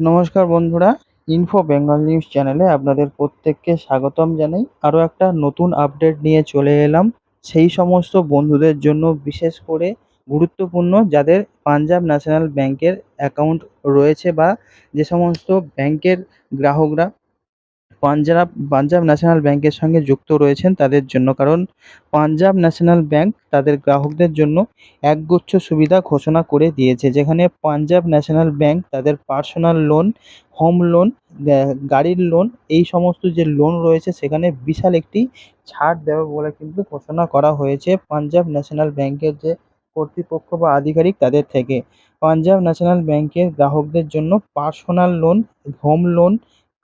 নমস্কার বন্ধুরা info Bengal news চ্যানেলে আপনাদের প্রত্যেককে স্বাগতম জানাই। আরও একটা নতুন আপডেট নিয়ে চলে এলাম। সেই সমস্ত বন্ধুদের জন্য বিশেষ করে গুরুত্বপূর্ণ যাদের পাঞ্জাব ন্যাশনাল ব্যাংকের অ্যাকাউন্ট রয়েছে বা যে সমস্ত ব্যাংকের গ্রাহকরা পাঞ্জাব পাঞ্জাব ন্যাশনাল ব্যাংকের সঙ্গে যুক্ত রয়েছেন তাদের জন্য, কারণ পাঞ্জাব ন্যাশনাল ব্যাংক তাদের গ্রাহকদের জন্য একগুচ্ছ সুবিধা ঘোষণা করে দিয়েছে, যেখানে পাঞ্জাব ন্যাশনাল ব্যাংক তাদের পার্সোনাল লোন, হোম লোন গাড়ির লোন, এই সমস্ত যে লোন রয়েছে সেখানে বিশাল একটি ছাড় দেবে বলে কিন্তু ঘোষণা করা হয়েছে পাঞ্জাব ন্যাশনাল ব্যাংকের যে কর্তৃপক্ষ বা আধিকারিক তাদের থেকে। পাঞ্জাব ন্যাশনাল ব্যাংকের গ্রাহকদের জন্য personal loan, home loan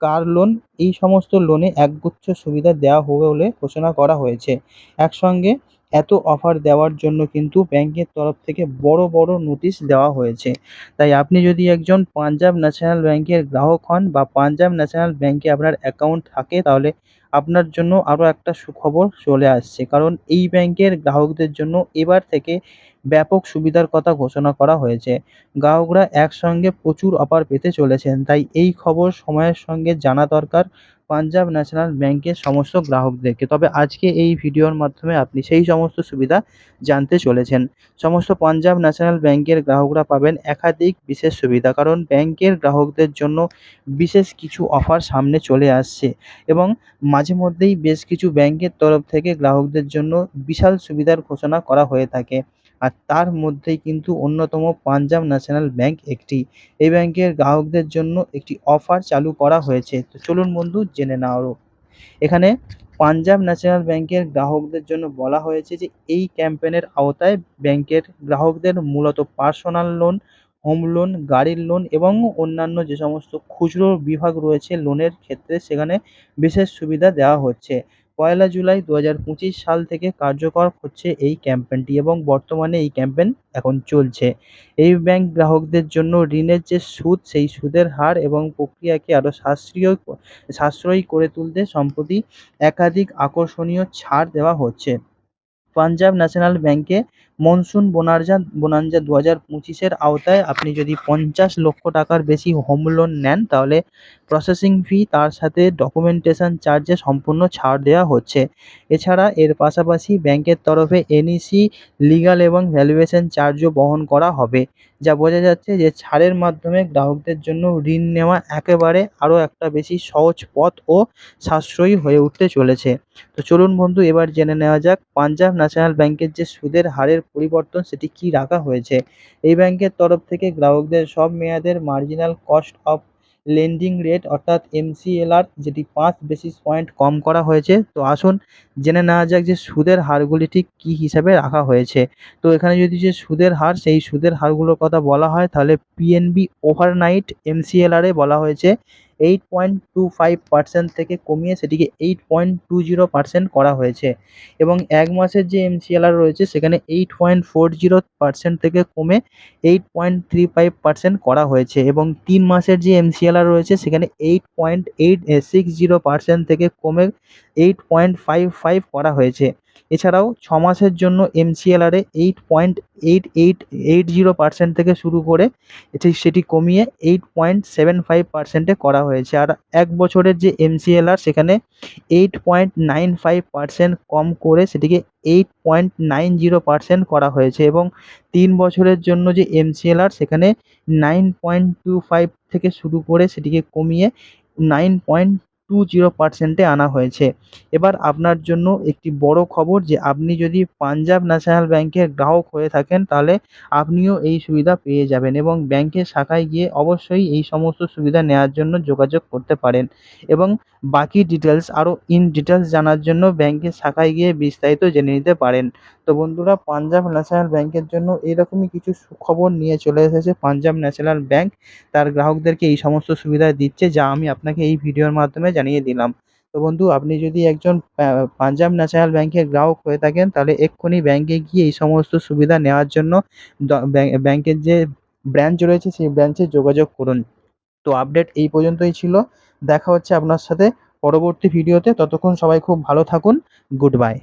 car loan এই সমস্ত লোনে একগুচ্ছ সুবিধা দেওয়া হবে বলে ঘোষণা করা হয়েছে। একসঙ্গে এত অফার দেওয়ার জন্য কিন্তু ব্যাংকের তরফ থেকে বড় বড় নোটিশ দেওয়া হয়েছে। তাই আপনি যদি একজন পাঞ্জাব ন্যাশনাল ব্যাংকের গ্রাহক হন বা পাঞ্জাব ন্যাশনাল ব্যাংকে আপনার অ্যাকাউন্ট থাকে, তাহলে আপনার জন্য আরও একটা সুখবর চলে আসছে। কারণ এই ব্যাংকের গ্রাহকদের জন্য এবার থেকে ব্যাপক সুবিধার কথা ঘোষণা করা হয়েছে। গ্রাহকরা একসঙ্গে প্রচুর অফার পেতে চলেছেন, তাই এই খবর সময়ের সঙ্গে জানা দরকার পাঞ্জাব ন্যাশনাল ব্যাংকের সমস্ত গ্রাহকদেরকে। তবে আজকে এই ভিডিওর মাধ্যমে আপনি সেই সমস্ত সুবিধা জানতে চলেছেন। সমস্ত পাঞ্জাব ন্যাশনাল ব্যাংকের গ্রাহকরা পাবেন একাধিক বিশেষ সুবিধা, কারণ ব্যাংকের গ্রাহকদের জন্য বিশেষ কিছু অফার সামনে চলে আসছে এবং মাঝে মধ্যেই বেশ কিছু ব্যাংকের তরফ থেকে গ্রাহকদের জন্য বিশাল সুবিধার ঘোষণা করা হয়ে থাকে। আর তার মধ্যেই কিন্তু অন্যতম পাঞ্জাব ন্যাশনাল ব্যাংক একটি। এই ব্যাংকের গ্রাহকদের জন্য একটি অফার চালু করা হয়েছে। তো চলুন বন্ধু, জেনে হোক এখানে পাঞ্জাব ন্যাশনাল ব্যাংকের গ্রাহকদের জন্য বলা হয়েছে যে, এই ক্যাম্পেনের আওতায় ব্যাংকের গ্রাহকদের মূলত পার্সোনাল লোন, হোম লোন, গাড়ির লোন এবং অন্যান্য যে সমস্ত খুচরো বিভাগ রয়েছে, লোনের ক্ষেত্রে সেখানে বিশেষ সুবিধা দেওয়া হচ্ছে। পয়লা জুলাই দু হাজার পঁচিশ সাল থেকে কার্যকর হচ্ছে এই ক্যাম্পেনটি এবং বর্তমানে এই ক্যাম্পেন এখন চলছে। এই ব্যাংক গ্রাহকদের জন্য ঋণের যে সুদ, সেই সুদের হার এবং প্রক্রিয়াকে আরও সাশ্রয় সাশ্রয়ী করে তুলতে সম্প্রতি একাধিক আকর্ষণীয় ছাড় দেওয়া হচ্ছে। পাঞ্জাব ন্যাশনাল ব্যাংকে মনসুন বোনারজা বোনাঞ্জা দু হাজার পঁচিশের আওতায় আপনি যদি পঞ্চাশ লক্ষ টাকার বেশি হোম লোন নেন, তাহলে প্রসেসিং ফি তার সাথে ডকুমেন্টেশন চার্জে সম্পূর্ণ ছাড় দেওয়া হচ্ছে। এছাড়া এর পাশাপাশি ব্যাংকের তরফে এনইসি লিগাল এবং ভ্যালুয়েশন চার্জও বহন করা হবে, যা বোঝা যাচ্ছে যে ছাড়ের মাধ্যমে গ্রাহকদের জন্য ঋণ নেওয়া একেবারে আরও একটা বেশি সহজ পথ ও সাশ্রয়ী হয়ে উঠতে চলেছে। তো চলুন বন্ধু, এবার জেনে নেওয়া যাক, পাঞ্জাব ন্যাশনাল ব্যাংকের যে সুদের হারের পরিবর্তন সেটি কী রাখা হয়েছে? এই ব্যাংকের তরফ থেকে গ্রাহকদের সব মেয়াদের marginal cost of lending rate অর্থাৎ এমসিএলআর যেটি পাঁচ বেসিস পয়েন্ট কম করা হয়েছে। তো আসুন জেনে নেওয়া যাক যে সুদের হারগুলি ঠিক কী হিসাবে রাখা হয়েছে। তো এখানে যদি যে সুদের হার, সেই সুদের হারগুলোর কথা বলা হয়, তাহলে পিএনবি ওভারনাইট এমসিএলআরে বলা হয়েছে eight point two five percent থেকে কমিয়ে সেটিকে eight point two zero percent করা হয়েছে। এবং এক মাসের যে এমসিএলআর রয়েছে, সেখানে eight point four zero percent থেকে কমে eight point three five percent করা হয়েছে। এবং তিন মাসের যে এমসিএলআর রয়েছে, সেখানে eight point eight six zero percent থেকে কমে এইট পয়েন্ট ফাইভ ফাইভ করা হয়েছে। এছাড়াও ছ মাসের জন্য এমসিএলআরে eight point eight eight eight zero percent থেকে শুরু করে এটি সেটি কমিয়ে এইট পয়েন্ট সেভেন ফাইভ পার্সেন্টে করা হয়েছে। আর এক বছরের যে এম সি এমসিএলআর সেখানে eight point nine five percent কম করে সেটিকে eight point nine zero percent করা হয়েছে এবং তিন বছরের জন্য যে এম সি এমসিএলআর সেখানে নাইন পয়েন্ট টু ফাইভ থেকে শুরু করে সেটিকে কমিয়ে নাইন পয়েন্ট টু জিরো পার্সেন্টে আনা হয়েছে। এবার আপনার জন্য একটি বড় খবর যে, আপনি যদি পাঞ্জাব ন্যাশনাল ব্যাংকের গ্রাহক হয়ে থাকেন, তাহলে আপনিও এই সুবিধা পেয়ে যাবেন এবং ব্যাংকের শাখায় গিয়ে অবশ্যই এই সমস্ত সুবিধা নেওয়ার জন্য যোগাযোগ করতে পারেন। এবং বাকি ডিটেলস আরও ইন ডিটেলস জানার জন্য ব্যাংকের শাখায় গিয়ে বিস্তারিত জেনে নিতে পারেন। তো বন্ধুরা, পাঞ্জাব ন্যাশনাল ব্যাংকের জন্য এরকমই কিছু সুখবর নিয়ে চলে এসেছে পাঞ্জাব ন্যাশনাল ব্যাংক। তার গ্রাহকদেরকে এই সমস্ত সুবিধা দিচ্ছে যা আমি আপনাকে এই ভিডিওর মাধ্যমে জানিয়ে দিলাম। তো বন্ধু, আপনি যদি একজন পাঞ্জাব ন্যাশনাল ব্যাংকের গ্রাহক হয়ে থাকেন, তাহলে এক্ষুনি ব্যাংকে গিয়ে এই সমস্ত সুবিধা নেওয়ার জন্য ব্যাংকের যে ব্রাঞ্চ রয়েছে, সেই ব্রাঞ্চে যোগাযোগ করুন। তো আপডেট এই পর্যন্তই ছিল। দেখা হচ্ছে আপনার সাথে পরবর্তী ভিডিওতে। ততক্ষণ সবাই খুব ভালো থাকুন। Good bye.